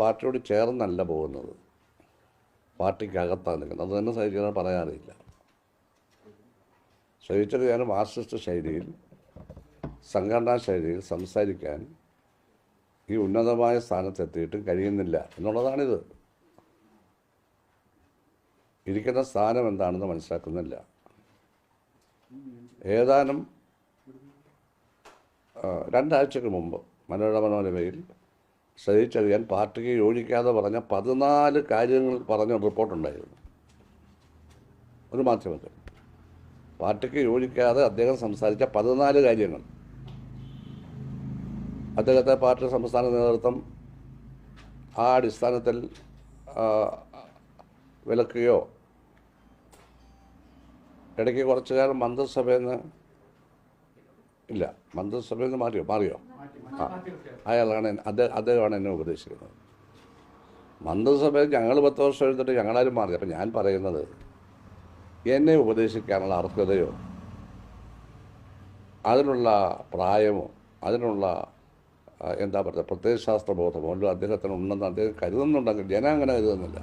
പാർട്ടിയോട് ചേർന്നല്ല പോകുന്നത്. പാർട്ടിക്കകത്താണ് നിൽക്കുന്നത്. അത് തന്നെ സഹിക്കാൻ പറയാറില്ല സഹിച്ചത് ഞാൻ മാർക്സിസ്റ്റ് ശൈലിയിൽ സംഘടനാ ശൈലിയിൽ സംസാരിക്കാൻ ഈ ഉന്നതമായ സ്ഥാനത്തെത്തിയിട്ടും കഴിയുന്നില്ല എന്നുള്ളതാണിത്. ഇരിക്കുന്ന സ്ഥാനം എന്താണെന്ന് മനസ്സിലാക്കുന്നില്ല. ഏതാനും രണ്ടാഴ്ചക്ക് മുമ്പ് മനോരമ മനോരമയിൽ സഹിച്ചറിയാൻ പാർട്ടിക്ക് യോജിക്കാതെ പറഞ്ഞ പതിനാല് കാര്യങ്ങൾ പറഞ്ഞ റിപ്പോർട്ടുണ്ടായിരുന്നു. ഒരു മാധ്യമത്തിൽ. പാർട്ടിക്ക് യോജിക്കാതെ അദ്ദേഹം സംസാരിച്ച പതിനാല് കാര്യങ്ങൾ. അദ്ദേഹത്തെ പാർട്ടി സംസ്ഥാന നേതൃത്വം ആ അടിസ്ഥാനത്തിൽ വിലക്കുകയോ ഇടയ്ക്ക് കുറച്ചു കാലം മന്ത്രിസഭയിൽ നിന്ന് ഇല്ല മന്ത്രിസഭയിൽ നിന്ന് മാറിയോ? മാറിയോ? അയാളാണ് അത് അദ്ദേഹം അദ്ദേഹമാണ് എന്നെ ഉപദേശിക്കുന്നത്. മന്ത്രിസഭയിൽ ഞങ്ങൾ പത്ത് വർഷം എഴുതിട്ട് ഞങ്ങളാരും മാറി. അപ്പം ഞാൻ പറയുന്നത് എന്നെ ഉപദേശിക്കാനുള്ള അർഹതയോ അതിനുള്ള പ്രായമോ അതിനുള്ള എന്താ പറയുക പ്രത്യയശാസ്ത്ര ബോധമോ അല്ലോ അദ്ദേഹത്തിന് ഉണ്ടെന്ന് അദ്ദേഹം കരുതുന്നുണ്ടെങ്കിൽ ജനം അങ്ങനെ കരുതുന്നില്ല.